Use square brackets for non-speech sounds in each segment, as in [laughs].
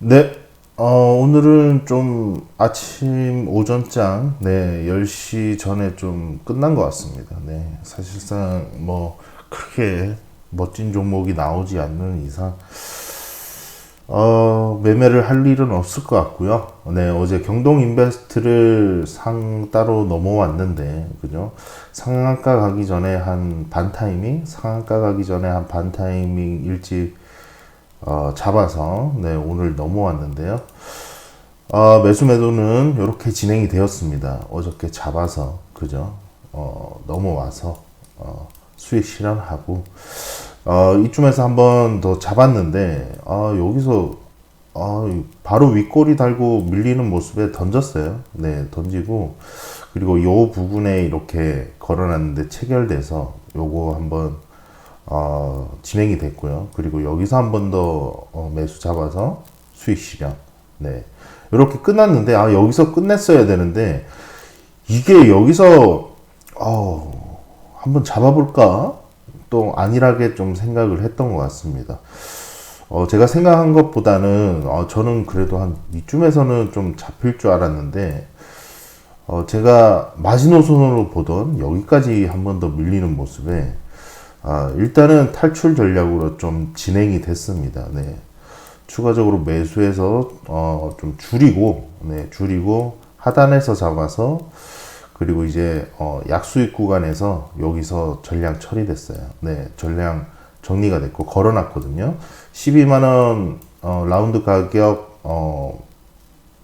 네, 어, 오늘은 좀 아침 오전장, 네, 10시 전에 좀 끝난 것 같습니다. 네, 사실상 뭐, 크게 멋진 종목이 나오지 않는 이상, 어, 매매를 할 일은 없을 것 같고요. 네, 어제 경동 인베스트를 상 따로 넘어왔는데, 그죠? 상한가 가기 전에 한 반 타이밍, 상한가 가기 전에 한 반 타이밍 일찍 어, 잡아서 네, 오늘 넘어왔는데요. 어, 매수 매도는 이렇게 진행이 되었습니다. 어저께 잡아서 그죠? 어, 넘어와서 어, 수익 실현하고 어, 이쯤에서 한번 더 잡았는데 아, 여기서 아, 바로 윗꼬리 달고 밀리는 모습에 던졌어요. 네, 던지고 그리고 요 부분에 이렇게 걸어놨는데 체결돼서 요거 한번 어, 진행이 됐고요. 그리고 여기서 한 번 더 어, 매수 잡아서 수익 실현. 네. 이렇게 끝났는데, 아, 여기서 끝냈어야 되는데, 이게 여기서, 어, 한번 잡아볼까? 또 안일하게 좀 생각을 했던 것 같습니다. 어, 제가 생각한 것보다는, 어, 저는 그래도 한 이쯤에서는 좀 잡힐 줄 알았는데, 어, 제가 마지노선으로 보던 여기까지 한 번 더 밀리는 모습에, 아, 일단은 탈출 전략으로 좀 진행이 됐습니다. 네. 추가적으로 매수해서 어, 좀 줄이고, 네, 줄이고 하단에서 잡아서 그리고 이제 어, 약수익 구간에서 여기서 전량 처리됐어요. 네, 전량 정리가 됐고 걸어놨거든요. 12만 원 어, 라운드 가격 어,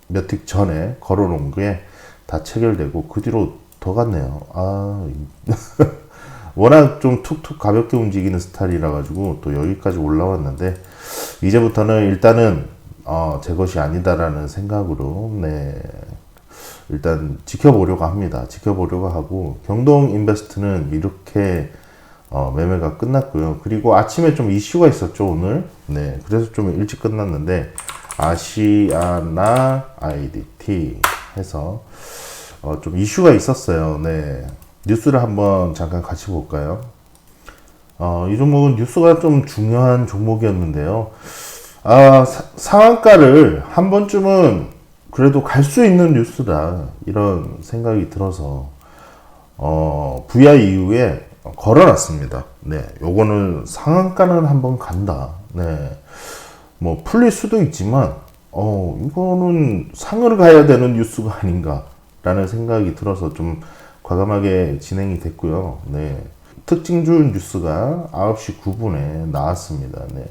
몇 틱 전에 걸어놓은 게 다 체결되고 그 뒤로 더 갔네요. 아. [laughs] 워낙 좀 툭툭 가볍게 움직이는 스타일이라 가지고 또 여기까지 올라왔는데 이제부터는 일단은 어, 제 것이 아니다라는 생각으로 네 일단 지켜보려고 합니다. 지켜보려고 하고 경동 인베스트는 이렇게 어, 매매가 끝났고요. 그리고 아침에 좀 이슈가 있었죠 오늘. 네 그래서 좀 일찍 끝났는데 아시아나 IDT 해서 어, 좀 이슈가 있었어요. 네. 뉴스를 한번 잠깐 같이 볼까요? 어, 이 종목은 뉴스가 좀 중요한 종목이었는데요. 아, 사, 상한가를 한 번쯤은 그래도 갈 수 있는 뉴스다. 이런 생각이 들어서, 어, VI 이후에 걸어놨습니다. 네. 요거는 상한가는 한번 간다. 네. 뭐, 풀릴 수도 있지만, 어, 이거는 상을 가야 되는 뉴스가 아닌가라는 생각이 들어서 좀 과감하게 진행이 됐고요. 네. 특징줄 뉴스가 9시 9분에 나왔습니다. 네.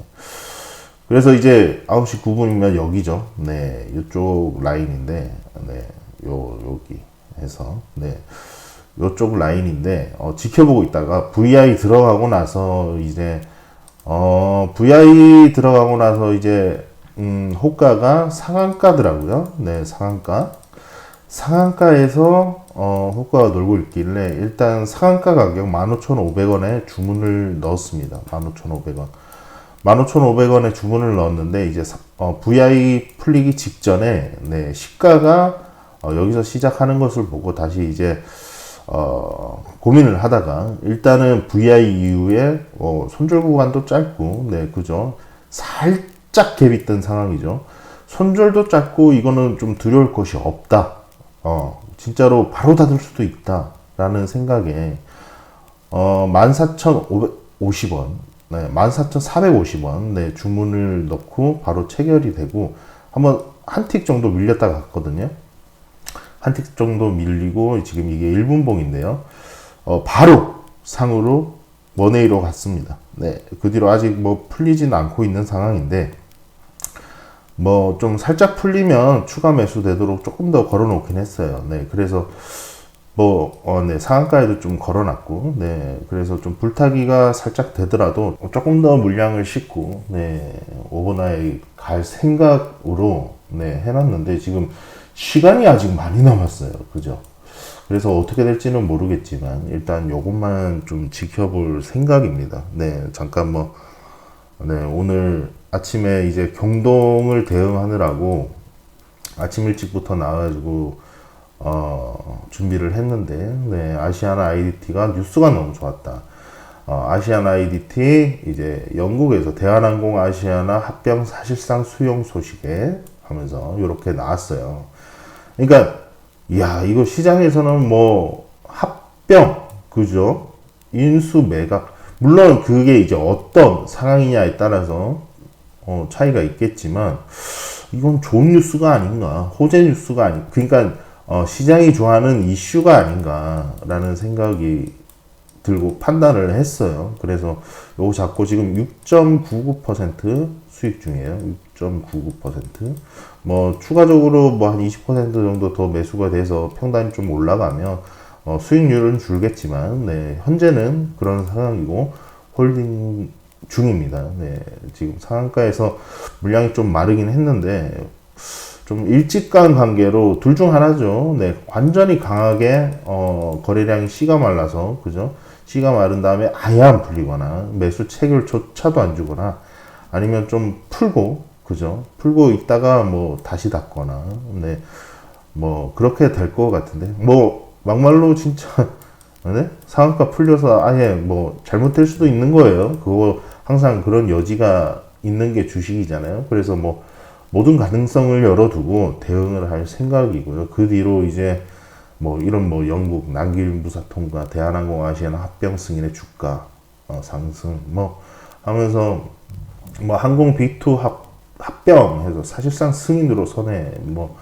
그래서 이제 9시 9분이면 여기죠. 네. 이쪽 라인인데, 네. 요, 여기 해서, 네. 요쪽 라인인데, 어, 지켜보고 있다가 VI 들어가고 나서 이제, 어, VI 들어가고 나서 이제, 음, 호가가 상한가더라고요. 네, 상한가. 상한가에서 어, 호가가 놀고 있길래 일단 상한가 가격 15,500원에 주문을 넣었습니다. 15,500원. 15,500원에 주문을 넣었는데 이제 어, VI 풀리기 직전에 네, 시가가 어, 여기서 시작하는 것을 보고 다시 이제 어, 고민을 하다가 일단은 VI 이후에 어, 손절 구간도 짧고 네 그죠 살짝 갭이 뜬 상황이죠. 손절도 짧고 이거는 좀 두려울 것이 없다. 어, 진짜로 바로 닫을 수도 있다라는 생각에 어, 14,550원, 네, 14,450원 네, 주문을 넣고 바로 체결이 되고 한번 한 틱 정도 밀렸다 갔거든요. 한 틱 정도 밀리고 지금 이게 1분봉인데요. 어, 바로 상으로 원웨이로 갔습니다. 네, 그 뒤로 아직 뭐 풀리진 않고 있는 상황인데 뭐 좀 살짝 풀리면 추가 매수 되도록 조금 더 걸어 놓긴 했어요. 네, 그래서 뭐, 어, 네, 상한가에도 좀 걸어놨고, 네, 그래서 좀 불타기가 살짝 되더라도 조금 더 물량을 싣고, 네, 오버나잇 갈 생각으로, 네, 해놨는데 지금 시간이 아직 많이 남았어요. 그죠? 그래서 어떻게 될지는 모르겠지만, 일단 요것만 좀 지켜볼 생각입니다. 네, 잠깐 뭐, 네, 오늘 아침에 이제 경동을 대응하느라고 아침 일찍부터 나와가지고 어, 준비를 했는데 네, 아시아나 IDT가 뉴스가 너무 좋았다. 어, 아시아나 IDT 이제 영국에서 대한항공 아시아나 합병 사실상 수용 소식에 하면서 이렇게 나왔어요. 그러니까 야 이거 시장에서는 뭐 합병 그죠? 인수 매각 물론 그게 이제 어떤 상황이냐에 따라서 어, 차이가 있겠지만 이건 좋은 뉴스가 아닌가 호재 뉴스가 아니 그러니까 어, 시장이 좋아하는 이슈가 아닌가라는 생각이 들고 판단을 했어요. 그래서 요거 잡고 지금 6.99% 수익 중이에요. 6.99%. 뭐 추가적으로 뭐 한 20% 정도 더 매수가 돼서 평단이 좀 올라가면 어, 수익률은 줄겠지만 네, 현재는 그런 상황이고 홀딩 중입니다. 네, 지금 상한가에서 물량이 좀 마르긴 했는데 좀 일직간 관계로 둘 중 하나죠. 네, 완전히 강하게 어, 거래량이 씨가 말라서 그죠? 씨가 마른 다음에 아예 안 풀리거나 매수 체결조차도 안 주거나 아니면 좀 풀고 그죠? 풀고 있다가 뭐 다시 닫거나 네, 뭐 그렇게 될 것 같은데 뭐 막말로 진짜 [laughs] 네? 상한가 풀려서 아예 뭐 잘못될 수도 있는 거예요. 그거 항상 그런 여지가 있는 게 주식이잖아요. 그래서 뭐 모든 가능성을 열어두고 대응을 할 생각이고요. 그 뒤로 이제 뭐 이런 뭐 영국 난길 무사 통과, 대한항공 아시아나 합병 승인의 주가 어, 상승 뭐 하면서 뭐 항공 B2 합 합병해서 사실상 승인으로 선에 뭐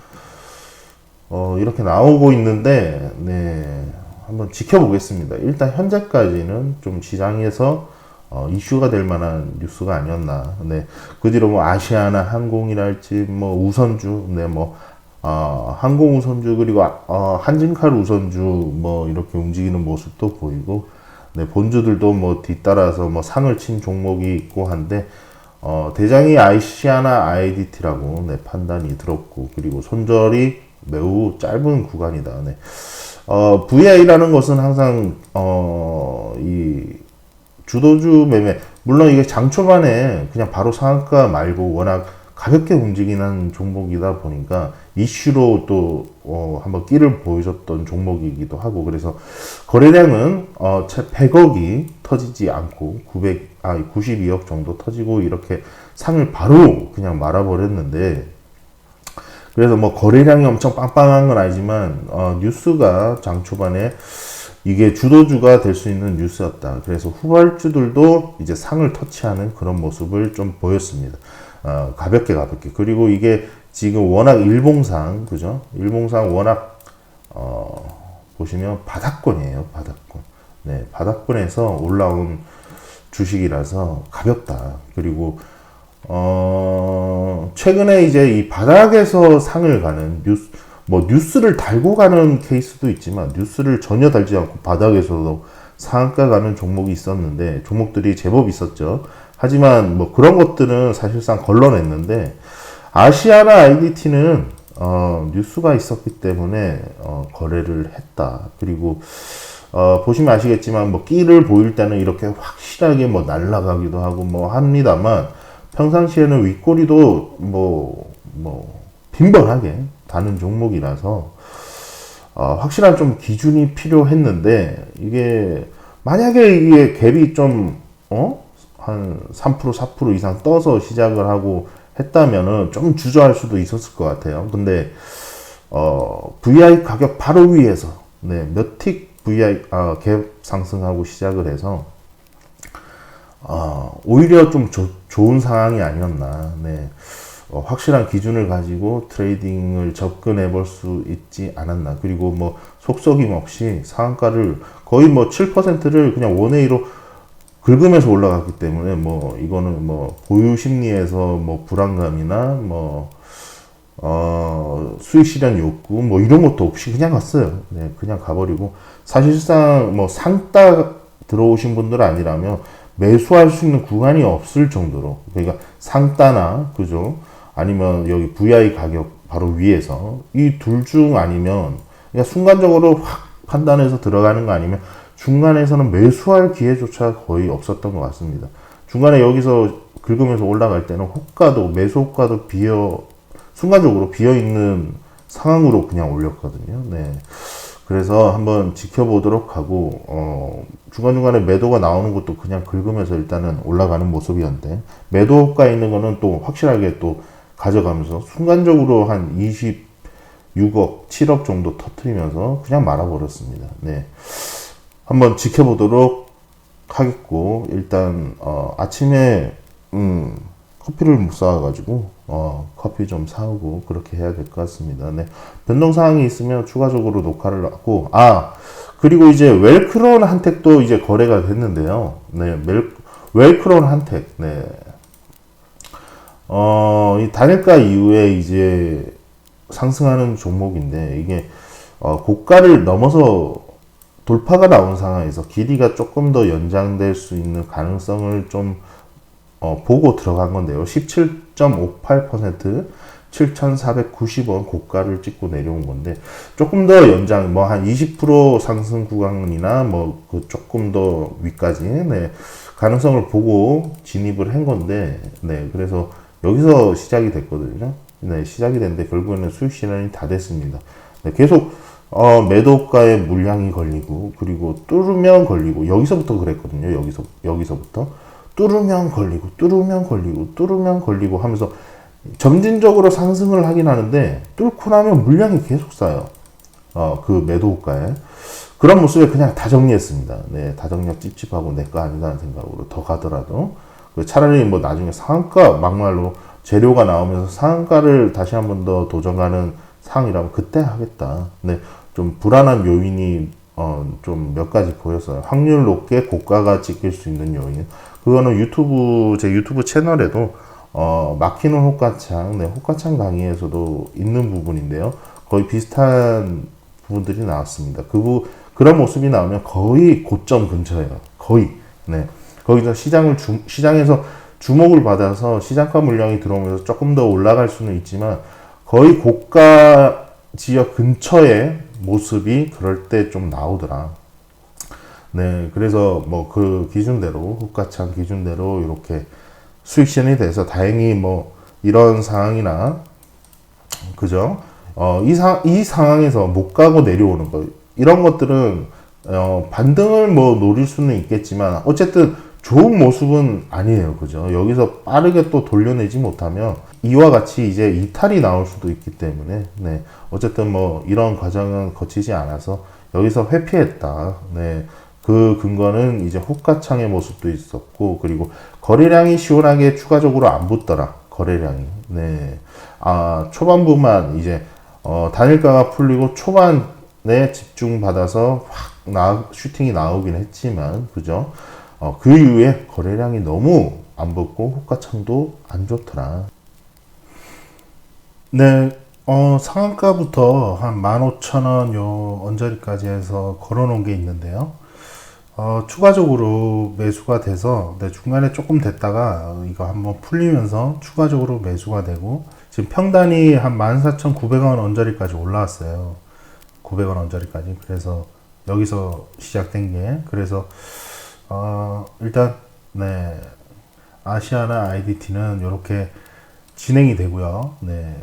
어, 이렇게 나오고 있는데 네 한번 지켜보겠습니다. 일단 현재까지는 좀 시장에서 어, 이슈가 될 만한 뉴스가 아니었나. 네. 그 뒤로 뭐 아시아나 항공이랄지 뭐 우선주, 네, 뭐 어, 항공 우선주 그리고 어, 한진칼 우선주 뭐 이렇게 움직이는 모습도 보이고, 네, 본주들도 뭐 뒤따라서 뭐 상을 친 종목이 있고 한데 어, 대장이 아시아나 IDT라고 네, 판단이 들었고 그리고 손절이 매우 짧은 구간이다. 네. 어, VI라는 것은 항상 어, 이 주도주 매매. 물론 이게 장 초반에 그냥 바로 상한가 말고 워낙 가볍게 움직이는 종목이다 보니까 이슈로 또 어, 한번 끼를 보여줬던 종목이기도 하고 그래서 거래량은 어, 채 100억이 터지지 않고 900, 아, 92억 정도 터지고 이렇게 상을 바로 그냥 말아버렸는데 그래서 뭐 거래량이 엄청 빵빵한 건 아니지만 어, 뉴스가 장 초반에 이게 주도주가 될 수 있는 뉴스였다. 그래서 후발주들도 이제 상을 터치하는 그런 모습을 좀 보였습니다. 어, 가볍게 가볍게. 그리고 이게 지금 워낙 일봉상, 그죠? 일봉상 워낙, 어, 보시면 바닥권이에요. 바닥권. 네, 바닥권에서 올라온 주식이라서 가볍다. 그리고, 어, 최근에 이제 이 바닥에서 상을 가는 뉴스, 뭐 뉴스를 달고 가는 케이스도 있지만 뉴스를 전혀 달지 않고 바닥에서도 상한가 가는 종목이 있었는데 종목들이 제법 있었죠. 하지만 뭐 그런 것들은 사실상 걸러냈는데 아시아나 IDT는 어, 뉴스가 있었기 때문에 어, 거래를 했다. 그리고 어, 보시면 아시겠지만 뭐 끼를 보일 때는 이렇게 확실하게 뭐 날아가기도 하고 뭐 합니다만 평상시에는 윗꼬리도 뭐뭐 빈번하게 다는 종목이라서 어, 확실한 좀 기준이 필요했는데 이게 만약에 이게 갭이 좀 어? 한 3% 4% 이상 떠서 시작을 하고 했다면은 좀 주저할 수도 있었을 것 같아요. 근데 어, VI 가격 바로 위에서 네, 몇틱 VI 아, 갭 상승하고 시작을 해서 어, 오히려 좀 조, 좋은 상황이 아니었나. 네. 어, 확실한 기준을 가지고 트레이딩을 접근해 볼 수 있지 않았나. 그리고 뭐 속썩임 없이 상한가를 거의 뭐 7%를 그냥 원웨이로 긁으면서 올라갔기 때문에 뭐 이거는 뭐 보유 심리에서 뭐 불안감이나 뭐 어, 수익 실현 욕구 뭐 이런 것도 없이 그냥 갔어요. 네, 그냥 가버리고 사실상 뭐 상따 들어오신 분들 아니라면 매수할 수 있는 구간이 없을 정도로 그러니까 상따나 그죠? 아니면 여기 VI 가격 바로 위에서 이 둘 중 아니면 그냥 순간적으로 확 판단해서 들어가는 거 아니면 중간에서는 매수할 기회조차 거의 없었던 것 같습니다. 중간에 여기서 긁으면서 올라갈 때는 호가도 매수 호가도 비어 순간적으로 비어 있는 상황으로 그냥 올렸거든요. 네. 그래서 한번 지켜보도록 하고 어, 중간중간에 매도가 나오는 것도 그냥 긁으면서 일단은 올라가는 모습이었는데 매도가 있는 거는 또 확실하게 또 가져가면서 순간적으로 한 26억, 7억 정도 터트리면서 그냥 말아버렸습니다. 네. 한번 지켜보도록 하겠고 일단 어, 아침에 음, 커피를 못 사와가지고 어, 커피 좀 사오고 그렇게 해야 될 것 같습니다. 네. 변동 사항이 있으면 추가적으로 녹화를 하고 아 그리고 이제 웰크론 한택도 이제 거래가 됐는데요. 네, 웰, 웰크론 한택 네. 어, 이 단일가 이후에 이제 상승하는 종목인데 이게 어, 고가를 넘어서 돌파가 나온 상황에서 길이가 조금 더 연장될 수 있는 가능성을 좀 어, 보고 들어간 건데요. 17.58% 7,490원 고가를 찍고 내려온 건데 조금 더 연장 뭐 한 20% 상승 구간이나 뭐 그 조금 더 위까지 네, 가능성을 보고 진입을 한 건데 네 그래서 여기서 시작이 됐거든요. 네 시작이 됐는데 결국에는 수익 실현이 다 됐습니다. 네, 계속 어, 매도가에 물량이 걸리고 그리고 뚫으면 걸리고 여기서부터 그랬거든요. 여기서 여기서부터 뚫으면 걸리고 뚫으면 걸리고 뚫으면 걸리고 하면서 점진적으로 상승을 하긴 하는데 뚫고 나면 물량이 계속 쌓여. 어, 그 매도가에. 그런 모습에 그냥 다 정리했습니다. 네, 다 정리하고 찝찝하고 내 거 아니다는 생각으로 더 가더라도. 그 차라리 뭐 나중에 상한가 막말로 재료가 나오면서 상한가를 다시 한 번 더 도전하는 상이라면 그때 하겠다. 네, 좀 불안한 요인이 어, 좀 몇 가지 보였어요. 확률 높게 고가가 찍힐 수 있는 요인. 그거는 유튜브, 제 유튜브 채널에도 어, 막히는 호가창, 네, 호가창 강의에서도 있는 부분인데요. 거의 비슷한 부분들이 나왔습니다. 그 부, 그런 모습이 나오면 거의 고점 근처예요. 거의. 네. 거기서 시장을 주, 시장에서 주목을 받아서 시장가 물량이 들어오면서 조금 더 올라갈 수는 있지만 거의 고가 지역 근처의 모습이 그럴 때 좀 나오더라. 네, 그래서 뭐 그 기준대로 호가창 기준대로 이렇게 수익 실현이 돼서 다행히 뭐 이런 상황이나 그죠? 어, 이, 상, 이 상황에서 못 가고 내려오는 거 이런 것들은 어, 반등을 뭐 노릴 수는 있겠지만 어쨌든 좋은 모습은 아니에요. 그죠? 여기서 빠르게 또 돌려내지 못하면 이와 같이 이제 이탈이 나올 수도 있기 때문에 네. 어쨌든 뭐 이런 과정은 거치지 않아서 여기서 회피했다. 네. 그 근거는 이제 호가창의 모습도 있었고 그리고 거래량이 시원하게 추가적으로 안 붙더라. 거래량이. 네. 아, 초반부만 이제 어, 단일가가 풀리고 초반에 집중받아서 확 나, 슈팅이 나오긴 했지만 그죠? 어, 그 이후에 거래량이 너무 안 붙고 호가창도 안 좋더라. 네, 어, 상한가부터 한 15,000원 요 언저리까지 해서 걸어 놓은 게 있는데요. 어, 추가적으로 매수가 돼서 네, 중간에 조금 됐다가 이거 한번 풀리면서 추가적으로 매수가 되고 지금 평단이 한 14,900원 언저리까지 올라왔어요. 900원 언저리까지. 그래서 여기서 시작된 게 그래서 어, 일단 네. 아시아나 IDT는 이렇게 진행이 되고요. 네.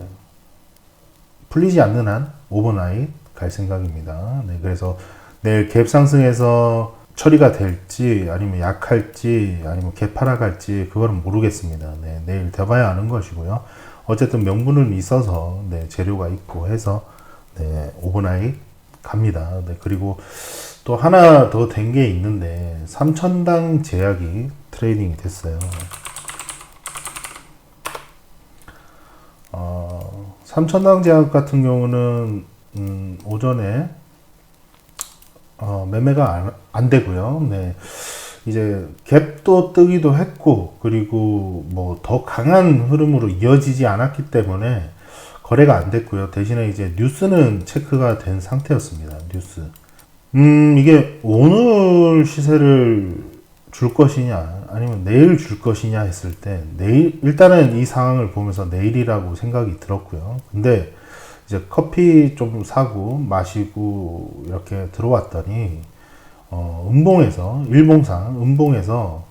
풀리지 않는 한 오버나잇 갈 생각입니다. 네. 그래서 내일 갭 상승해서 처리가 될지 아니면 약할지 아니면 개파라 갈지 그거는 모르겠습니다. 네, 내일 돼봐야 아는 것이고요. 어쨌든 명분은 있어서 네, 재료가 있고 해서 네, 오버나잇 갑니다. 네, 그리고 또 하나 더 된 게 있는데 3천당 제약이 트레이딩이 됐어요. 어, 3천당 제약 같은 경우는 음, 오전에 어, 매매가 안, 안 되고요. 네. 이제 갭도 뜨기도 했고 그리고 뭐 더 강한 흐름으로 이어지지 않았기 때문에 거래가 안 됐고요. 대신에 이제 뉴스는 체크가 된 상태였습니다. 뉴스. 음, 이게 오늘 시세를 줄 것이냐 아니면 내일 줄 것이냐 했을 때 내일 일단은 이 상황을 보면서 내일이라고 생각이 들었고요. 근데 이제 커피 좀 사고 마시고 이렇게 들어왔더니 어, 음봉에서 일봉상 음봉에서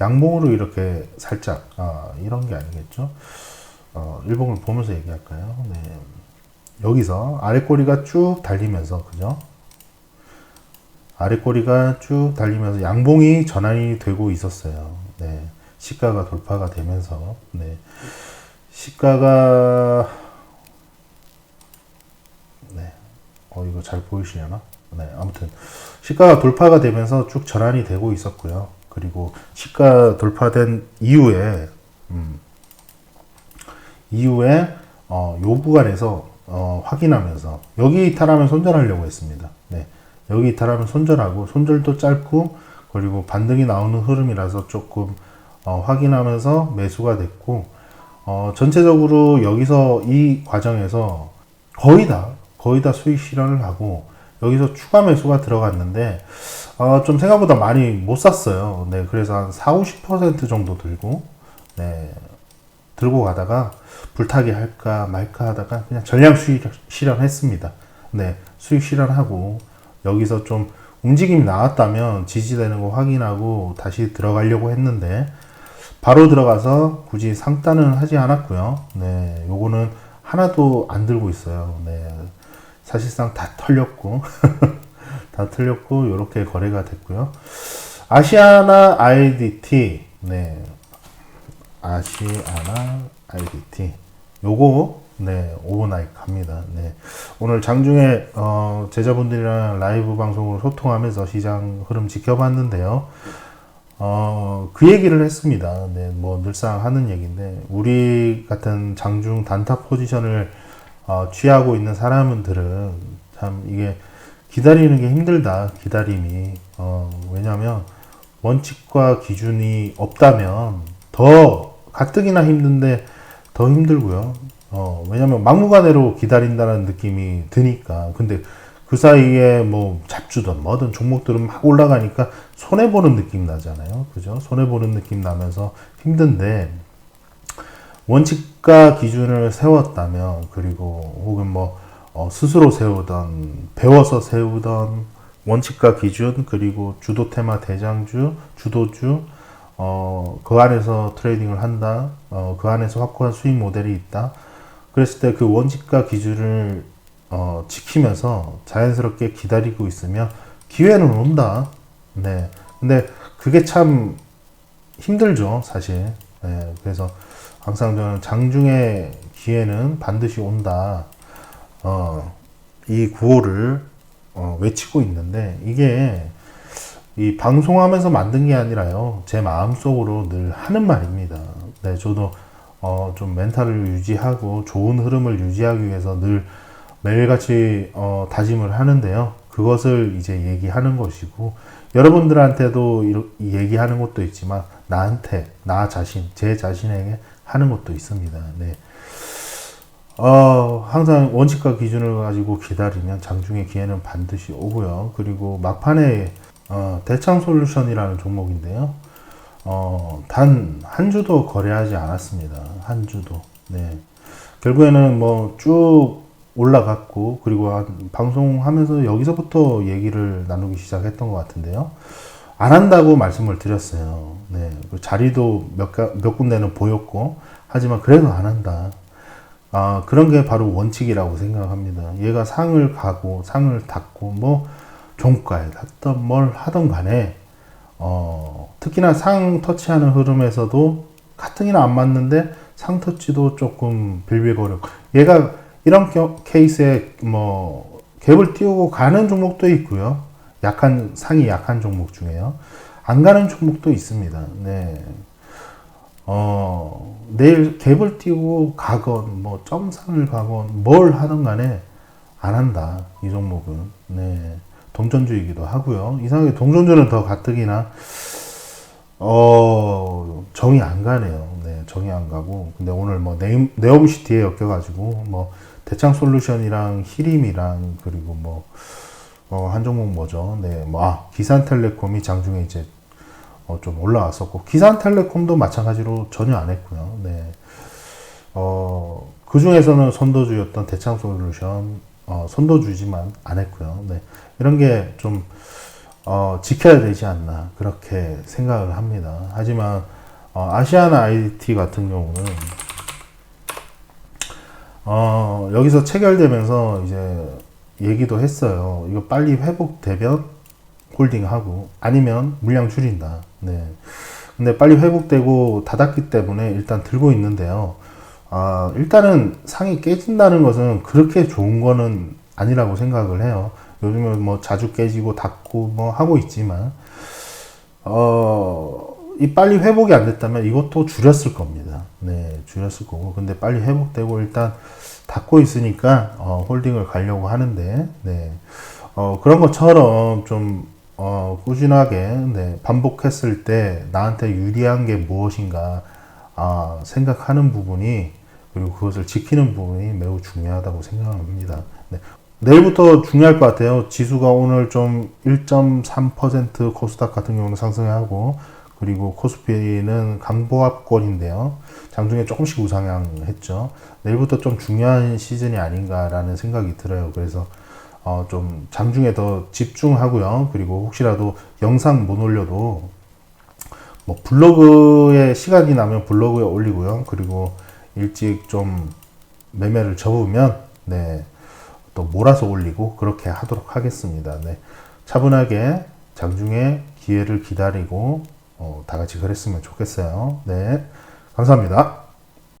양봉으로 이렇게 살짝 아, 이런 게 아니겠죠? 어, 일봉을 보면서 얘기할까요? 네. 여기서 아래 꼬리가 쭉 달리면서 그죠? 아래 꼬리가 쭉 달리면서 양봉이 전환이 되고 있었어요. 네. 시가가 돌파가 되면서 네. 시가가 네. 어 이거 잘 보이시려나? 네. 아무튼 시가가 돌파가 되면서 쭉 전환이 되고 있었고요. 그리고 시가 돌파된 이후에 음, 이후에 어, 요 구간에서 어, 확인하면서 여기 이탈하면 손절하려고 했습니다. 네. 여기 이탈하면 손절하고 손절도 짧고 그리고 반등이 나오는 흐름이라서 조금 어, 확인하면서 매수가 됐고 어, 전체적으로 여기서 이 과정에서 거의 다 거의 다 수익 실현을 하고 여기서 추가 매수가 들어갔는데 어, 좀 생각보다 많이 못 샀어요. 네, 그래서 한 4, 50% 정도 들고 네, 들고 가다가 불타기 할까 말까 하다가 그냥 전량 수익 실현했습니다. 네, 수익 실현하고 여기서 좀 움직임이 나왔다면 지지되는 거 확인하고 다시 들어가려고 했는데 바로 들어가서 굳이 상단은 하지 않았고요. 네, 요거는 하나도 안 들고 있어요. 네, 사실상 다 털렸고 [laughs] 다 털렸고 이렇게 거래가 됐고요. 아시아나 IDT 네, 아시아나 IDT 요거 네 오버나잇 갑니다. 네 오늘 장중에 어, 제자분들이랑 라이브 방송으로 소통하면서 시장 흐름 지켜봤는데요. 어, 그 얘기를 했습니다. 네, 뭐 늘상 하는 얘기인데 우리 같은 장중 단타 포지션을 어, 취하고 있는 사람들은 참 이게 기다리는 게 힘들다. 기다림이 어, 왜냐하면 원칙과 기준이 없다면 더 가뜩이나 힘든데 더 힘들고요. 어, 왜냐면 막무가내로 기다린다는 느낌이 드니까. 근데 그 사이에 뭐 잡주든 뭐든 종목들은 막 올라가니까 손해보는 느낌 나잖아요. 그죠? 손해보는 느낌 나면서 힘든데, 원칙과 기준을 세웠다면, 그리고 혹은 뭐, 어, 스스로 세우던, 배워서 세우던 원칙과 기준, 그리고 주도 테마 대장주, 주도주, 어, 그 안에서 트레이딩을 한다. 어, 그 안에서 확고한 수익 모델이 있다. 그랬을 때 그 원칙과 기준을 어, 지키면서 자연스럽게 기다리고 있으면 기회는 온다. 네. 근데 그게 참 힘들죠, 사실. 네. 그래서 항상 저는 장중에 기회는 반드시 온다. 어, 이 구호를 어, 외치고 있는데 이게 이 방송하면서 만든 게 아니라요. 제 마음속으로 늘 하는 말입니다. 네, 저도 어, 좀 멘탈을 유지하고 좋은 흐름을 유지하기 위해서 늘 매일같이 어, 다짐을 하는데요. 그것을 이제 얘기하는 것이고 여러분들한테도 이렇게 얘기하는 것도 있지만 나한테 나 자신 제 자신에게 하는 것도 있습니다. 네. 어, 항상 원칙과 기준을 가지고 기다리면 장중의 기회는 반드시 오고요. 그리고 막판에 어, 대창 솔루션이라는 종목인데요. 어, 단 한 주도 거래하지 않았습니다. 한 주도. 네. 결국에는 뭐 쭉 올라갔고 그리고 한 방송하면서 여기서부터 얘기를 나누기 시작했던 것 같은데요. 안 한다고 말씀을 드렸어요. 네. 그 자리도 몇, 가, 몇 군데는 보였고 하지만 그래도 안 한다. 아, 그런 게 바로 원칙이라고 생각합니다. 얘가 상을 가고 상을 닫고 뭐 종가에 닫던 뭘 하던 간에 어, 특히나 상 터치하는 흐름에서도 가뜩이나 안 맞는데 상 터치도 조금 빌빌거리고 얘가 이런 겨, 케이스에 뭐 갭을 띄우고 가는 종목도 있고요. 약한 상이 약한 종목 중에요. 안 가는 종목도 있습니다. 네. 어, 내일 갭을 띄우고 가건 뭐 점상을 가건 뭘 하든 간에 안 한다. 이 종목은. 네. 동전주이기도 하고요. 이상하게 동전주는 더 가뜩이나 어 정이 안 가네요. 네, 정이 안 가고 근데 오늘 뭐 네임, 네옴시티에 엮여가지고 뭐 대창 솔루션이랑 히림이랑 그리고 뭐 어, 한 종목 뭐죠? 네, 뭐 아, 기산텔레콤이 장중에 이제 어, 좀 올라왔었고 기산텔레콤도 마찬가지로 전혀 안 했고요. 네. 어, 그 중에서는 선도주였던 대창 솔루션 어, 선도주지만 안 했고요. 네. 이런 게좀 어, 지켜야 되지 않나 그렇게 생각을 합니다. 하지만 어, 아시아나 IT 같은 경우는 어, 여기서 체결되면서 이제 얘기도 했어요. 이거 빨리 회복되면 홀딩하고 아니면 물량 줄인다. 네. 근데 빨리 회복되고 닫았기 때문에 일단 들고 있는데요. 아, 일단은 상이 깨진다는 것은 그렇게 좋은 거는 아니라고 생각을 해요. 요즘은 뭐 자주 깨지고 닫고 뭐 하고 있지만, 어, 이 빨리 회복이 안 됐다면 이것도 줄였을 겁니다. 네, 줄였을 거고. 근데 빨리 회복되고 일단 닫고 있으니까, 어, 홀딩을 가려고 하는데, 네. 어, 그런 것처럼 좀, 어, 꾸준하게, 네, 반복했을 때 나한테 유리한 게 무엇인가, 아, 생각하는 부분이, 그리고 그것을 지키는 부분이 매우 중요하다고 생각합니다. 네. 내일부터 중요할 것 같아요. 지수가 오늘 좀 1.3% 코스닥 같은 경우는 상승하고, 그리고 코스피는 강보합권인데요. 장중에 조금씩 우상향했죠. 내일부터 좀 중요한 시즌이 아닌가라는 생각이 들어요. 그래서 어, 좀 장중에 더 집중하고요. 그리고 혹시라도 영상 못 올려도 뭐 블로그에 시간이 나면 블로그에 올리고요. 그리고 일찍 좀 매매를 접으면 네. 또 몰아서 올리고 그렇게 하도록 하겠습니다. 네. 차분하게 장중에 기회를 기다리고 어, 다 같이 그랬으면 좋겠어요. 네. 감사합니다.